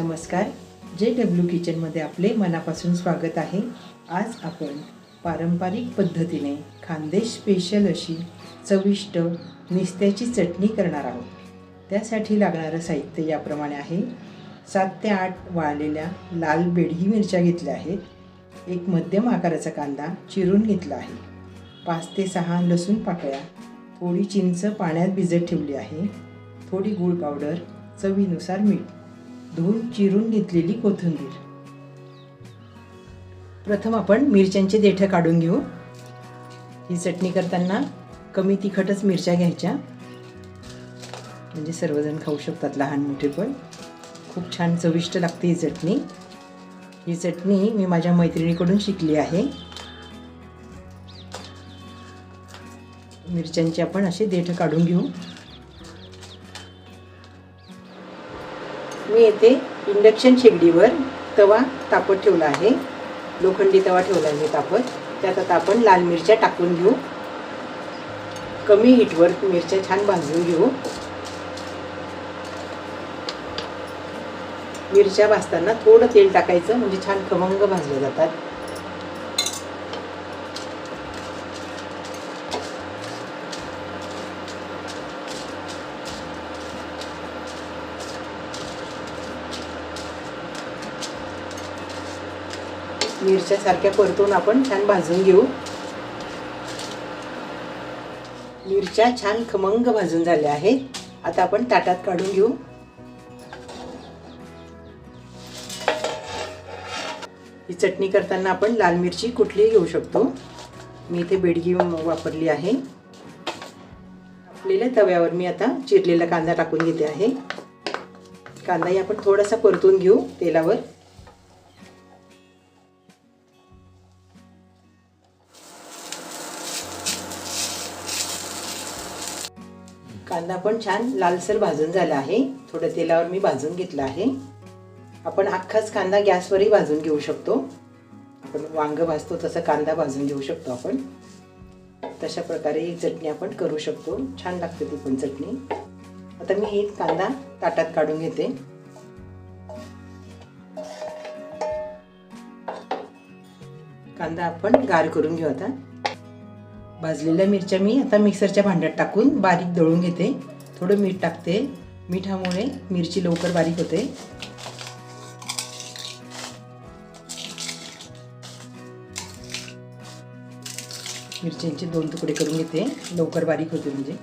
नमस्कार. J W किचनमध्ये आपले मनापासून स्वागत आहे. आज आपण पारंपरिक पद्धतीने खानदेश स्पेशल अशी चविष्ट निस्त्याची चटणी करणार आहोत. त्यासाठी लागणारं साहित्य याप्रमाणे आहे. सात ते आठ वाळलेल्या लाल बेडगी मिरच्या घेतल्या आहेत. एक मध्यम आकाराचा कांदा चिरून घेतला आहे. पाच ते सहा लसूण पाकळ्या थोडी चिंच पाण्यात भिजत ठेवली आहे. थोडी गूळ पावडर चवीनुसार मीठ धुवून चिरून घेतलेली कोथिंबीर. प्रथम आपण मिरच्यांचे देठं काढून घेऊ. ही चटणी करताना कमी तिखटच मिरच्या घ्यायच्या. म्हणजे सर्वजण खाऊ शकतात लहान मोठे पण. खूप छान चविष्ट लागते ही चटणी. ही चटणी मी माझ्या मैत्रिणीकडून शिकली आहे. मिरच्यांचे आपण असे देठ काढून घेऊ. मी येथे इंडक्शन शेगडीवर. तवा तापत ठेवला आहे. लोखंडी तवा ठेवला आहे तापत. त्यात आता आपण लाल मिरच्या टाकून घेऊ. कमी हीटवर मिरच्या छान भाजून घेऊ. मिरच्या भाजताना थोडं तेल टाकायचं म्हणजे छान खमंग भाजले जातात. मिरच्यासारख्या परतून आपण छान भाजून घेऊ. मिरच्या छान खमंग भाजून झाल्या आहेत. आता आपण ताटात काढून घेऊ. ही चटणी करताना आपण लाल मिरची कुठलीही घेऊ शकतो. मी इथे बेडगी वापरली आहे. आपलेल्या तव्यावर मी आता चिरलेला कांदा टाकून घेते आहे. कांदाही आपण थोडासा परतून घेऊ तेलावर. कांदा पण छान लालसर भाजून झाला आहे. थोडं तेलावर मी भाजून घेतला आहे. आपण अख्खाच कांदा गॅसवरही भाजून घेऊ शकतो. आपण वांग भाजतो तसं कांदा भाजून घेऊ शकतो आपण. तशा प्रकारे ही चटणी आपण करू शकतो. छान लागते ती पण चटणी. आता मी ही कांदा ताटात काढून घेते. कांदा आपण गार करून घेऊ आता. भाजलेल्या मिरच्या मी आता मिक्सरच्या भांड्यात टाकून बारीक दळून घेते. थोडं मीठ टाकते. मिठामुळे मिरची लवकर बारीक होते. मिरच्यांचे दोन तुकडे करून घेते. लवकर बारीक होते म्हणजे.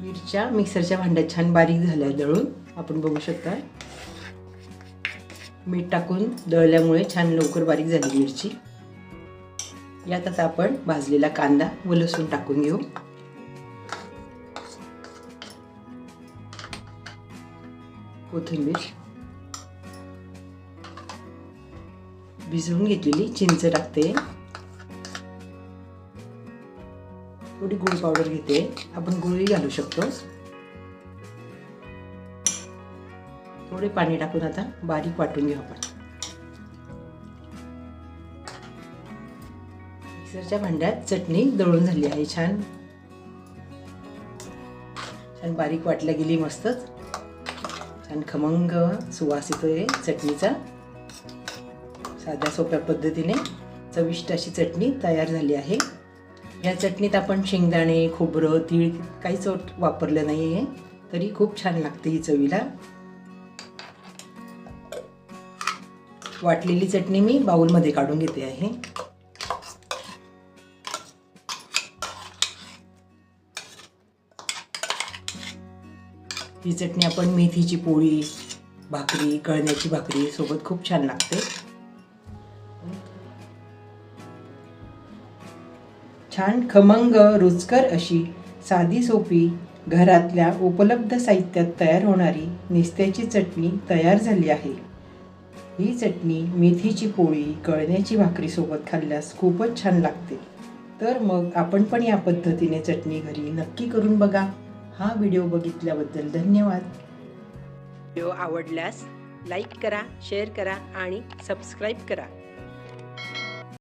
मिरच्या मिक्सरच्या भांड्यात छान बारीक झाल्या दळून. आपण बघू शकता. मीठ टाकून दळल्यामुळे छान लवकर बारीक झाली मिरची. यात आता आपण भाजलेला कांदा व लसूण टाकून घेऊ. कोथिंबीर. भिजवून घेतलेली चिंच टाकते. थोडी गुळ पावडर घेते. आपण गुळही घालू शकतो. थोडे पाणी टाकून आता बारीक वाटून घेऊ आपण. मिक्सरच्या भांड्यात चटणी दळून झाली आहे छान. छान बारीक वाटल्या गेली मस्तच. छान खमंग सुवास येतोय चटणीचा. साध्या सोप्या पद्धतीने चविष्ट अशी चटणी तयार झाली आहे. या चटणीत आपण शेंगदाणे खोबरं तीळ काहीच वापरलं नाही आहे तरी खूप छान लागते ही चवीला. वाटलेली चटणी मी बाउलमध्ये काढून घेते आहे. ही चटणी आपण मेथीची पोळी भाकरी कळण्याची भाकरी सोबत खूप छान लागते. छान खमंग रुचकर अशी साधी सोपी घरातल्या उपलब्ध साहित्यात तयार होणारी निस्त्याची चटणी तयार झाली आहे. ही चटणी मेथीची पोळी कळण्याची भाकरीसोबत खाल्ल्यास खूपच छान लागते. तर मग आपण पण या पद्धतीने चटणी घरी नक्की करून बघा. हा व्हिडिओ बघितल्याबद्दल धन्यवाद. व्हिडिओ आवडल्यास लाईक करा शेअर करा आणि सबस्क्राईब करा.